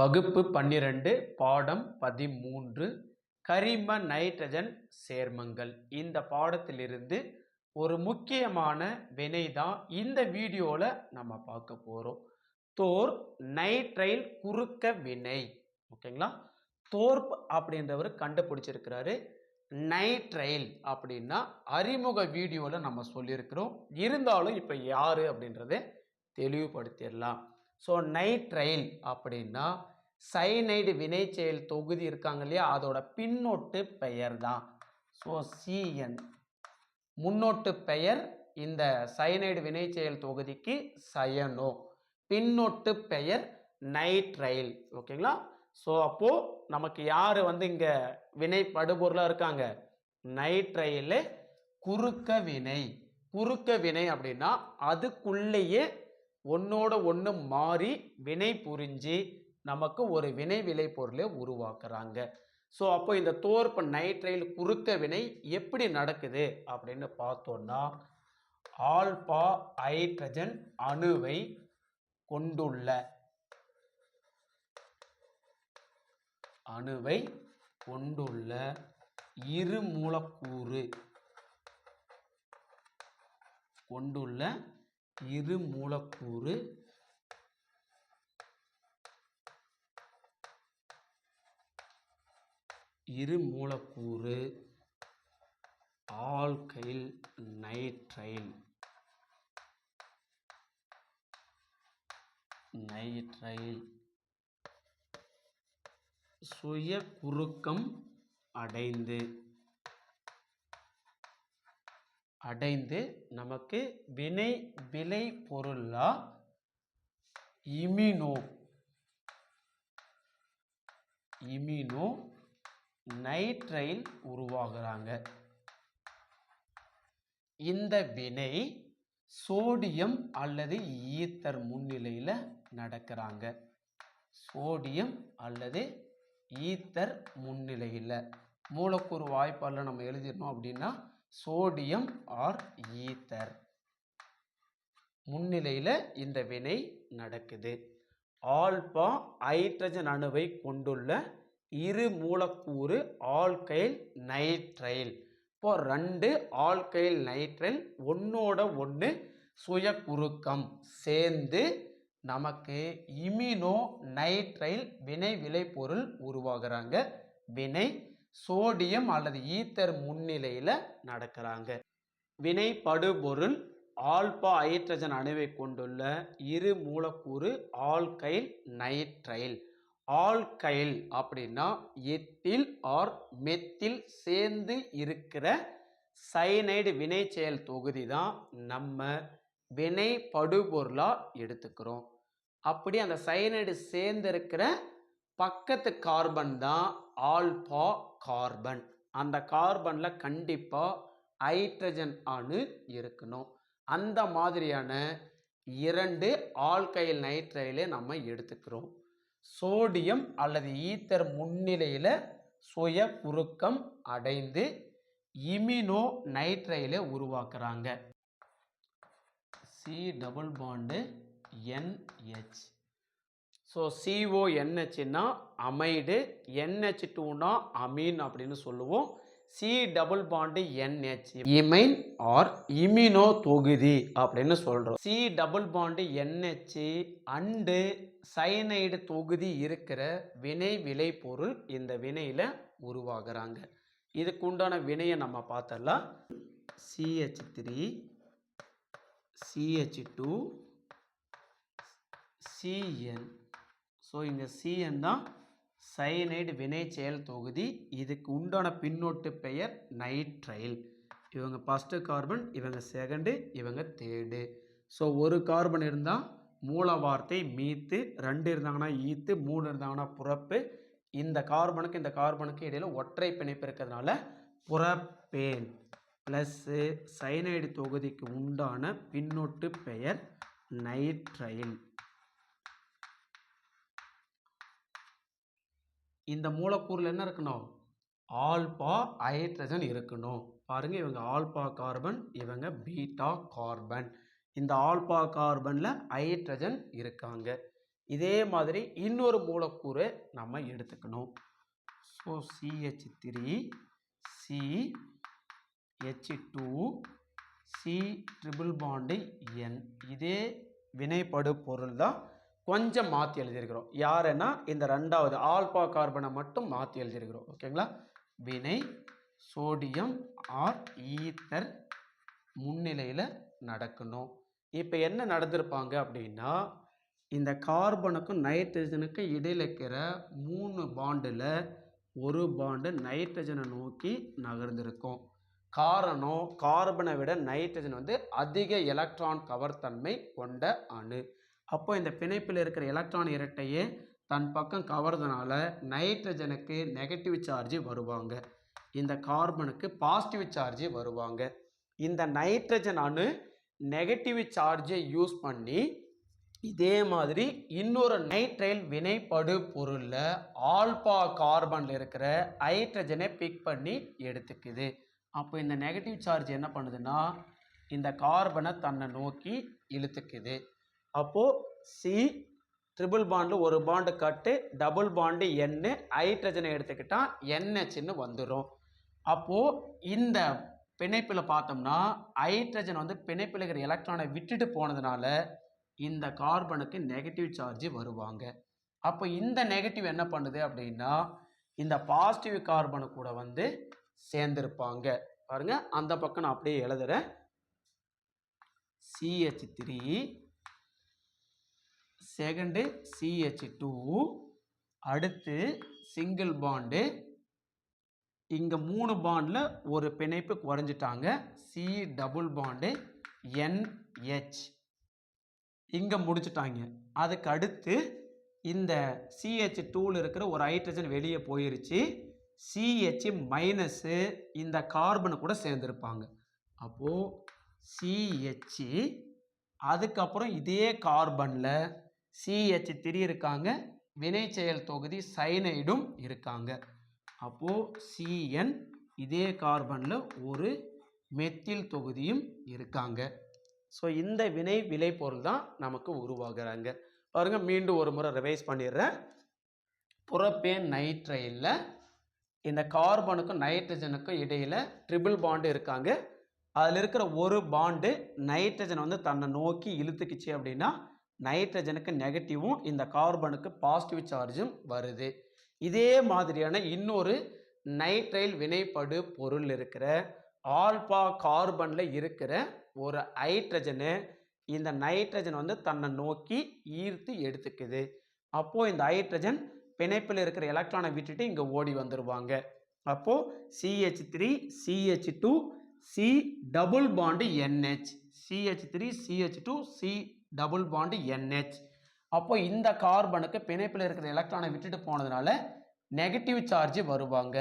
வகுப்பு பன்னிரண்டு பாடம் பதிமூன்று கரிம நைட்ரஜன் சேர்மங்கள். இந்த பாடத்திலிருந்து ஒரு முக்கியமான வினை தான் இந்த வீடியோவில் நம்ம பார்க்க போகிறோம் தோர் நைட்ரைல் குறுக்க வினை. ஓகேங்களா? தோர்ப் அப்படின்றவர் கண்டுபிடிச்சிருக்கிறாரு. நைட்ரைல் அப்படின்னா அறிமுக வீடியோவில் நம்ம சொல்லியிருக்கிறோம். இருந்தாலும் இப்போ யார் அப்படின்றத தெளிவுபடுத்திடலாம். ஸோ நைட்ரைல் அப்படின்னா சைனைடு வினை செயல் தொகுதி இருக்காங்க இல்லையா? அதோட பின்னொட்டு பெயர் தான் ஸோ சிஎன் முன்னோட்டு பெயர் இந்த சைனைடு வினை செயல் தொகுதிக்கு சயனோ பின்னோட்டு பெயர் நைட்ரைல் ஓகேங்களா ஸோ அப்போது நமக்கு யார் வந்து இங்கே வினை படுபொருளாக இருக்காங்க? நைட்ரைலு குறுக்க வினை. குறுக்க வினை அப்படின்னா அதுக்குள்ளேயே ஒன்னோட ஒன்று மாறி வினை புரிஞ்சு நமக்கு ஒரு வினை விளை பொருளை உருவாக்குறாங்க. ஸோ அப்போ இந்த தோற்ப நைட்ரைல் குறுக்க வினை எப்படி நடக்குது அப்படின்னு பார்த்தோம்னா ஆல்பா ஹைட்ரஜன் அணுவை கொண்டுள்ள அணுவை கொண்டுள்ள இரு மூலக்கூறு கொண்டுள்ள இரு மூலக்கூறு இரு மூலக்கூறு ஆல்கைல் நைட்ரைல் நைட்ரைல் சுய குறுக்கம் அடைந்து. அடைந்து நமக்கு வினை விளை பொருளா இமினோ இமினோ நைட்ரைல் உருவாகிறாங்க. இந்த வினை சோடியம் அல்லது ஈத்தர் முன்னிலையில் நடக்கிறாங்க. சோடியம் அல்லது ஈத்தர் முன்னிலையில். மூலக்கூறு வாய்ப்பால் நம்ம எழுதிடணும் அப்படின்னா சோடியம் ஆர் ஈத்தர் முன்னிலையில் இந்த வினை நடக்குது. ஆல்பா ஹைட்ரஜன் அணுவை கொண்டுள்ள இரு மூலக்கூறு ஆல்கைல் நைட்ரைல். இப்போ ரெண்டு ஆல்கைல் நைட்ரைல் ஒன்றோட ஒன்று சுய குறுக்கம் சேர்ந்து நமக்கு இமினோ நைட்ரைல் வினை விளைபொருள் உருவாகிறாங்க. வினை சோடியம் அல்லது ஈத்தர் முன்னிலையில் நடக்கிறாங்க. வினை படுபொருள் ஆல்பா ஹைட்ரஜன் அணுவை கொண்டுள்ள இரு மூலக்கூறு ஆல்கைல் நைட்ரைல். ஆல்கைல் அப்படின்னா எத்தில் ஆர் மெத்தில் சேர்ந்து இருக்கிற சைனைடு வினைச்செயல் தொகுதி தான் நம்ம வினை படுபொருளாக எடுத்துக்கிறோம். அப்படி அந்த சைனைடு சேர்ந்து இருக்கிற பக்கத்து கார்பன் தான் ஆல்பா கார்பன். அந்த கார்பனில் கண்டிப்பாக ஹைட்ரஜன் அணு இருக்கணும். அந்த மாதிரியான இரண்டு ஆல்கைல் நைட்ரைலே நம்ம எடுத்துக்கிறோம். சோடியம் அல்லது ஈத்தர் முன்னிலையில் சுய குறுக்கம் அடைந்து இமினோ நைட்ரைலை உருவாக்குறாங்க. C double bond NH so CO என்ஹெச்னா amide NH டூனா அமீன் அப்படின்னு சொல்லுவோம். C double bond NH imine R imino தொகுதி அப்படின்னு சொல்கிறோம் C double bond NH and cyanide தொகுதி இருக்கிற வினை விளைபொருள் இந்த வினையில் உருவாகிறாங்க. இதுக்கு உண்டான வினையை நம்ம பார்த்தரலாம். CH three CH two CN so இங்கே சிஎன் தான் சைனைடு வினை செயல் தொகுதி இதுக்கு உண்டான பின்னொட்டு பெயர் நைட்ரைல் இவங்க ஃபஸ்ட்டு கார்பன் இவங்க செகண்டு இவங்க தேர்டு ஸோ ஒரு கார்பன் இருந்தால் மூல வார்த்தை மீத்து ரெண்டு இருந்தாங்கன்னா ஈத்து மூணு இருந்தாங்கன்னா புறப்பு. இந்த கார்பனுக்கு இந்த கார்பனுக்கு இடையில ஒற்றை பிணைப்பு இருக்கிறதுனால புறப்பேன் ப்ளஸ்ஸு சைனைடு தொகுதிக்கு உண்டான பின்னொட்டு பெயர் நைட்ரைல் இந்த மூலக்கூறில் என்ன இருக்கணும்? ஆல்பா ஹைட்ரஜன் இருக்கணும். பாருங்க இவங்க ஆல்பா கார்பன் இவங்க பீட்டா கார்பன். இந்த ஆல்பா கார்பனில் ஹைட்ரஜன் இருக்காங்க. இதே மாதிரி இன்னொரு மூலக்கூறு நம்ம எடுத்துக்கணும். So CH three C H two C triple bond N இதே வினைப்படு பொருள் தான் கொஞ்சம் மாற்றி எழுதியிருக்கிறோம். யாருன்னா இந்த ரெண்டாவது ஆல்பா கார்பனை மட்டும் மாற்றி எழுதியிருக்கிறோம். ஓகேங்களா? வினை சோடியம் ஆர் ஈத்தர் முன்னிலையில் நடக்கணும். இப்போ என்ன நடந்திருப்பாங்க அப்படின்னா இந்த கார்பனுக்கும் நைட்ரஜனுக்கும் இடையில் இருக்கிற மூணு பாண்டில் ஒரு பாண்டு நைட்ரஜனை நோக்கி நகர்ந்திருக்கும். காரணம் கார்பனை விட நைட்ரஜன் வந்து அதிக எலக்ட்ரான் கவர்த்தன்மை கொண்ட அணு. அப்போ இந்த பிணைப்பில் இருக்கிற எலக்ட்ரான் இரட்டையே தன் பக்கம் கவர்றதுனால நைட்ரஜனுக்கு நெகட்டிவ் சார்ஜ் வருவாங்க. இந்த கார்பனுக்கு பாசிட்டிவ் சார்ஜ் வருவாங்க. இந்த நைட்ரஜன் அணு நெகட்டிவ் சார்ஜை யூஸ் பண்ணி இதே மாதிரி இன்னொரு நைட்ரைல் வினைப்படு பொருளில் ஆல்பா கார்பனில் இருக்கிற ஹைட்ரஜனை பிக் பண்ணி எடுத்துக்குது. அப்போ இந்த நெகட்டிவ் சார்ஜ் என்ன பண்ணுதுன்னா இந்த கார்பனை தன்னை நோக்கி இழுத்துக்குது. அப்போது சி ட்ரிபிள் பாண்டு ஒரு பாண்டு கட்டு டபுள் பாண்டு என்னு ஹைட்ரஜனை எடுத்துக்கிட்டால் என்ஹெச்னு வந்துடும் அப்போது இந்த பிணைப்பில் பார்த்தோம்னா ஹைட்ரஜன் வந்து பிணைப்பில் இருக்கிற எலக்ட்ரானை விட்டுட்டு போனதுனால இந்த கார்பனுக்கு நெகட்டிவ் சார்ஜ் வருவாங்க. அப்போ இந்த நெகட்டிவ் என்ன பண்ணுது அப்படின்னா இந்த பாசிட்டிவ் கார்பனு கூட வந்து சேர்ந்துருப்பாங்க. பாருங்க அந்த பக்கம் நான் அப்படியே எழுதுகிறேன் CH three second CH two அடுத்து சிங்கிள் பாண்டு இங்கே மூணு பாண்டில் ஒரு பிணைப்பு குறைஞ்சிட்டாங்க. சி டபுள் பாண்டு என்ஹெச் இங்கே முடிச்சிட்டாங்க. அதுக்கு அடுத்து இந்த சிஹெச் டூவில் இருக்கிற ஒரு ஹைட்ரஜன் வெளியே போயிருச்சு. சிஹெச் மைனஸு இந்த கார்பனை கூட சேர்ந்துருப்பாங்க. அப்போது சிஹெச் அதுக்கப்புறம் இதே கார்பனில் சிஹெச் த்ரீ இருக்காங்க வினை செயல் தொகுதி சைனைடும் இருக்காங்க. அப்போது சிஎன் இதே கார்பனில் ஒரு மெத்தில் தொகுதியும் இருக்காங்க. ஸோ இந்த வினை விளைபொருள் தான் நமக்கு உருவாகிறாங்க. பாருங்க மீண்டும் ஒரு முறை ரிவைஸ் பண்ணிடுறேன். புறப்பேன் நைட்ரைலில் இந்த கார்பனுக்கும் நைட்ரஜனுக்கும் இடையில் ட்ரிபிள் பாண்டு இருக்காங்க. அதில் இருக்கிற ஒரு பாண்டு நைட்ரஜன் வந்து தன்னை நோக்கி இழுத்துக்குச்சு அப்படின்னா நைட்ரஜனுக்கு நெகட்டிவும் இந்த கார்பனுக்கு பாசிட்டிவ் சார்ஜும் வருது. இதே மாதிரியான இன்னொரு நைட்ரைல் வினைப்படு பொருள் இருக்கிற ஆல்பா கார்பனில் இருக்கிற ஒரு ஹைட்ரஜனு இந்த நைட்ரஜன் வந்து தன்னை நோக்கி ஈர்த்து எடுத்துக்குது. அப்போது இந்த ஹைட்ரஜன் பிணைப்பில் இருக்கிற எலக்ட்ரானை விட்டுட்டு இங்கே ஓடி வந்துடுவாங்க அப்போது CH three CH two C double bond NH CH three CH two C double bond NH. அப்போ இந்த கார்பனுக்கு பிணைப்பில் இருக்கிற எலக்ட்ரானை விட்டுட்டு போனதுனால நெகட்டிவ் சார்ஜ் வருவாங்க.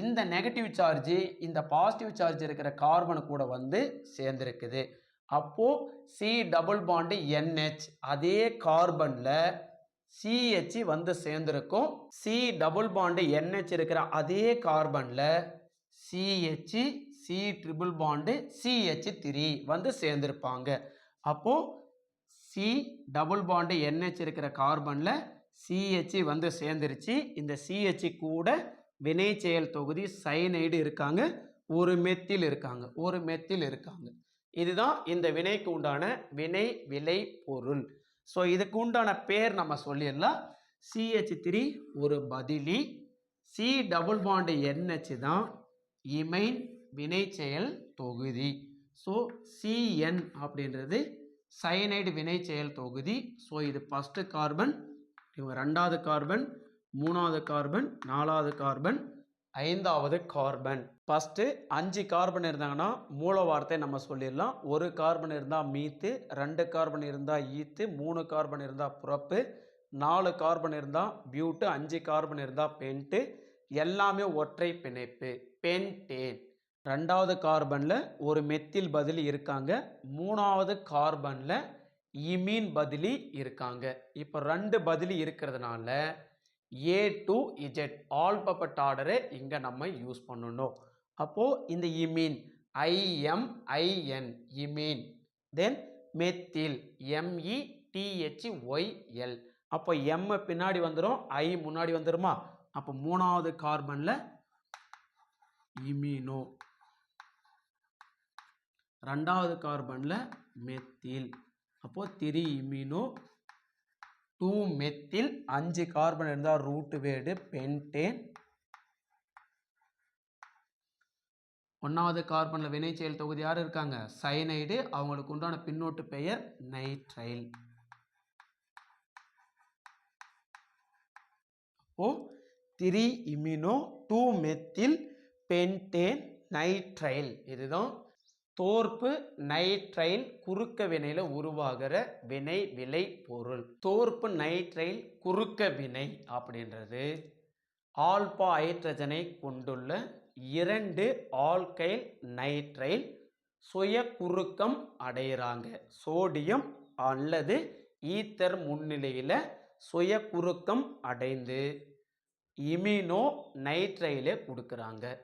இந்த நெகட்டிவ் சார்ஜ் இந்த பாசிட்டிவ் சார்ஜ் இருக்கிற கார்பன் கூட வந்து சேர்ந்துருக்குது. அப்போது சி டபுள் பாண்டு என்ஹெச் அதே கார்பனில் சிஹெச் வந்து சேர்ந்துருக்கும். சி டபுள் பாண்டு என்ஹெச் இருக்கிற அதே கார்பனில் CH C triple bond CH three வந்து சேர்ந்துருப்பாங்க. அப்போது சி டபுள் பாண்டு என்ஹெச் இருக்கிற கார்பனில் சிஹெச் வந்து சேர்ந்துருச்சு. இந்த சிஹெச் கூட வினை செயல் தொகுதி சைனைடு இருக்காங்க. ஒரு மெத்தில் இருக்காங்க. ஒரு மெத்தில் இருக்காங்க. இதுதான் இந்த வினைக்கு உண்டான வினை விலை பொருள். ஸோ இதுக்கு உண்டான பேர் நம்ம சொல்லிடலாம். சிஹெச் த்ரீ ஒரு பதிலி. சி டபுள் பாண்டு என்ஹெச் தான் இமைன் வினை செயல் தொகுதி. ஸோ சிஎன் அப்படின்றது சயனைடு வினை செயல் தொகுதி. ஸோ இது ஃபஸ்ட்டு கார்பன் இவங்க ரெண்டாவது கார்பன் மூணாவது கார்பன் நாலாவது கார்பன் ஐந்தாவது கார்பன் ஃபஸ்ட்டு அஞ்சு கார்பன் இருந்தாங்கன்னா மூல வார்த்தை நம்ம சொல்லிடலாம். ஒரு கார்பன் இருந்தால் மீத்து ரெண்டு கார்பன் இருந்தால் ஈத்து மூணு கார்பன் இருந்தால் புறப்பு நாலு கார்பன் இருந்தால் பியூட்டு அஞ்சு கார்பன் இருந்தால் பென்ட்டு எல்லாமே ஒற்றை பிணைப்பு. பென்டேன் ரெண்டாவது கார்பனில் ஒரு மெத்தில் பதிலி இருக்காங்க. மூணாவது கார்பனில் இமீன் பதிலி இருக்காங்க. இப்போ ரெண்டு பதிலி இருக்கிறதுனால ஏ டு இஜெட் ஆல்பபெட் ஆர்டரை இங்கே நம்ம யூஸ் பண்ணணும். அப்போது இந்த imine I M I N imine then methyl M E T H Y L அப்போ எம் பின்னாடி வந்துடும் ஐ முன்னாடி வந்துருமா? அப்போ மூணாவது கார்பனில் இமீனோ. ரெண்டாவது கார்பனில் மெத்தில் அப்போது திரி இமினோ டூ மெத்தில் அஞ்சு கார்பன் இருந்தால் ரூட்டு வேடு பென்டேன் ஒன்றாவது கார்பனில் வினைச்செயல் தொகுதி யார் இருக்காங்க? சைனைடு அவங்களுக்கு உண்டான பின்னோட்டு பெயர் நைட்ரைல் அப்போ three imino two methyl pentane nitrile இதுதான் தோற்பு நைட்ரைல் குறுக்க வினையில் உருவாகிற வினை விலை பொருள். தோற்பு நைட்ரைல் குறுக்க வினை அப்படின்றது. ஆல்பா ஹைட்ரஜனை கொண்டுள்ள இரண்டு ஆல்கைல் நைட்ரைல் சுய குறுக்கம் அடையிறாங்க. சோடியம் அல்லது ஈத்தர் முன்னிலையில் சுய குறுக்கம் அடைந்து இமினோ நைட்ரைலே கொடுக்குறாங்க.